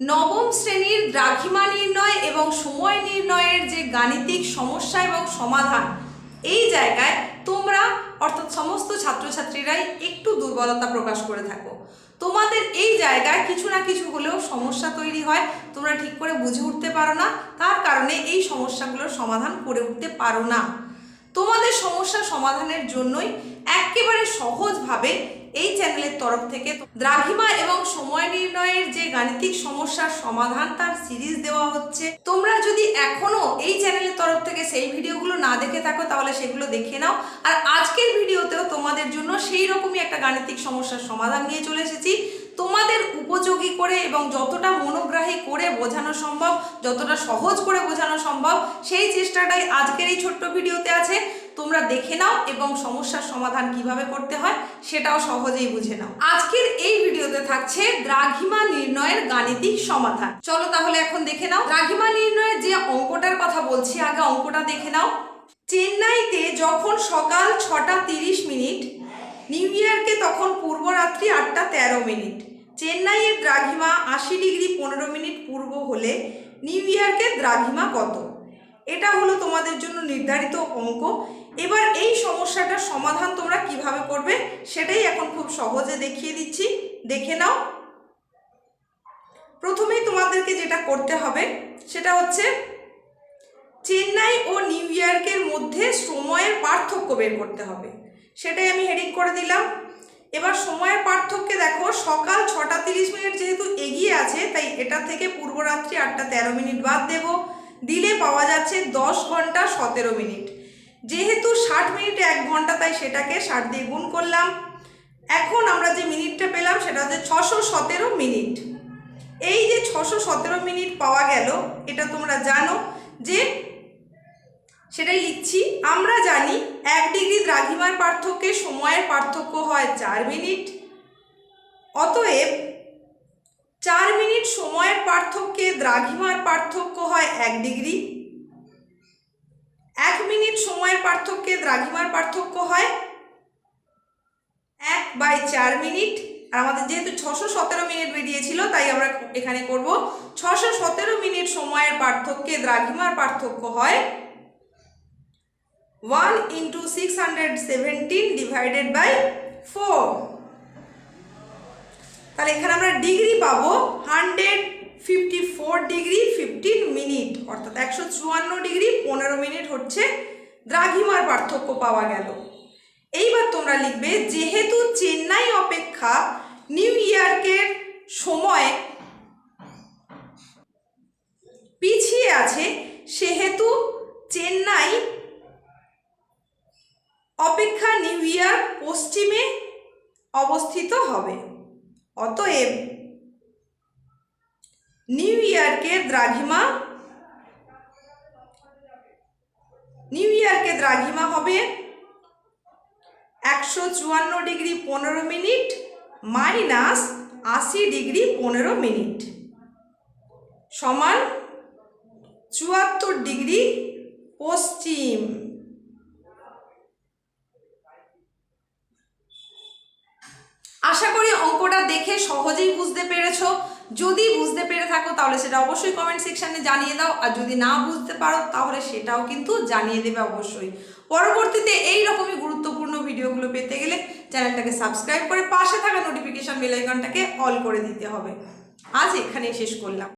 নবম শ্রেণির দ্রাঘিমা নির্ণয় এবং সময় নির্ণয়ের যে গাণিতিক সমস্যা এবং সমাধান, এই জায়গায় তোমরা, অর্থাৎ সমস্ত ছাত্রছাত্রীরাই একটু দুর্বলতা প্রকাশ করে থাকো। তোমাদের এই জায়গায় কিছু না কিছু হলেও সমস্যা তৈরি হয়, তোমরা ঠিক করে বুঝে উঠতে পারো না, তার কারণে এই সমস্যাগুলোর সমাধান করে উঠতে পারো না। তোমাদের সমস্যা সমাধানের জন্যই একেবারে সহজভাবে এই চ্যানেলের তরফ থেকে দ্রাঘিমা এবং সময় নির্ণয়ের যে গাণিতিক সমস্যার সমাধান তার সিরিজ দেওয়া হচ্ছে। তোমরা যদি এখনও এই চ্যানেলের তরফ থেকে সেই ভিডিওগুলো না দেখে থাকো, তাহলে সেগুলো দেখে নাও। আর আজকের ভিডিওতেও তোমাদের জন্য সেই রকমই একটা গাণিতিক সমস্যার সমাধান নিয়ে চলে এসেছি। তোমাদের উপযোগী করে এবং যতটা মনোগ্রাহী করে বোঝানো সম্ভব, যতটা সহজ করে বোঝানো সম্ভব, সেই চেষ্টাটাই আজকের এই ছোট্ট ভিডিওতে আছে। তোমরা দেখে নাও এবং সমস্যার সমাধান কীভাবে করতে হয়, সেটাও সহজেই বুঝে নাও। আজকের এই ভিডিওতে থাকছে দ্রাঘিমা নির্ণয়ের গাণিতিক সমাধান। চলো তাহলে এখন দেখে নাও। দ্রাঘিমা নির্ণয়ের যে অঙ্কটার কথা বলছি, আগে অঙ্কটা দেখে নাও। চেন্নাইতে যখন সকাল ছটা তিরিশ মিনিট নিউ ইয়র্কে তখন পূর্বরাত্রি আটটা তেরো মিনিট। চেন্নাইয়ের দ্রাঘিমা আশি ডিগ্রি পনেরো মিনিট পূর্ব হলে নিউ ইয়র্কের দ্রাঘিমা কত? এটা হলো তোমাদের জন্য নির্ধারিত অঙ্ক। এবার এই সমস্যাটার সমাধান তোমরা কীভাবে করবে সেটাই এখন খুব সহজে দেখিয়ে দিচ্ছি। দেখে নাও। প্রথমেই তোমাদেরকে যেটা করতে হবে সেটা হচ্ছে চেন্নাই ও নিউ ইয়র্কের মধ্যে সময়ের পার্থক্য বের করতে হবে। সেটাই আমি হেডিং করে দিলাম। এবার সময়ের পার্থক্যে দেখো, সকাল ছটা তিরিশ মিনিট যেহেতু এগিয়ে আছে, তাই এটা থেকে পূর্বরাত্রি আটটা তেরো মিনিট বাদ দেব। দিলে পাওয়া যাচ্ছে দশ ঘণ্টা সতেরো মিনিট। যেহেতু ষাট মিনিটে এক ঘণ্টা, তাই সেটাকে ষাট দিয়ে গুণ করলাম। এখন আমরা যে মিনিটটা পেলাম, সেটা হচ্ছে ছশো সতেরো মিনিট। এই যে ছশো সতেরো মিনিট পাওয়া গেল, এটা তোমরা জানো যে সেটাই লিখছি। আমরা জানি এক ডিগ্রি দ্রাঘিমার পার্থক্যে সময়ের পার্থক্য হয় চার মিনিট। অতএব চার মিনিট সময়ের পার্থক্যে দ্রাঘিমার পার্থক্য হয় এক ডিগ্রি। এক মিনিট সময়ের পার্থক্যে দ্রাঘিমার পার্থক্য হয় এক বাই চার মিনিট। আর আমাদের যেহেতু ছশো সতেরো মিনিট বেরিয়েছিল, তাই আমরা এখানে করব। ছশো সতেরো মিনিট সময়ের পার্থক্যে দ্রাঘিমার পার্থক্য হয় one into six hundred seventeen divided by four. তাহলে এখানে আমরা ডিগ্রি পাবো hundred fifty four degree fifteen minute, অর্থাৎ একশো চুয়ান্ন ডিগ্রি পনেরো মিনিট হচ্ছে দ্রাঘিমার পার্থক্য পাওয়া গেল। এইবার তোমরা লিখবে, যেহেতু চেন্নাই অপেক্ষা নিউ ইয়র্কের সময় পিছিয়ে আছে, সেহেতু চেন্নাই অপেক্ষা নিউ ইয়র্ক পশ্চিমে অবস্থিত হবে। অতএব, নিউ ইয়র্কের দ্রাঘিমা, নিউ ইয়র্কের দ্রাঘিমা হবে একশো চুয়ান্ন ডিগ্রি পনেরো মিনিট মাইনাস আশি ডিগ্রি পনেরো মিনিট সমান চুয়াত্তর ডিগ্রি পশ্চিম আশা করি অঙ্কটা দেখে সহজেই বুঝতে পেরেছ। যদি বুঝতে পেরে থাকো, তাহলে সেটা অবশ্যই কমেন্ট সেকশানে জানিয়ে দাও। আর যদি না বুঝতে পারো, তাহলে সেটাও কিন্তু জানিয়ে দেবে অবশ্যই। পরবর্তীতে এই রকমই গুরুত্বপূর্ণ ভিডিওগুলো পেতে গেলে চ্যানেলটাকে সাবস্ক্রাইব করে পাশে থাকা নোটিফিকেশান বেলাইকনটাকে অল করে দিতে হবে। আজ এখানেই শেষ করলাম।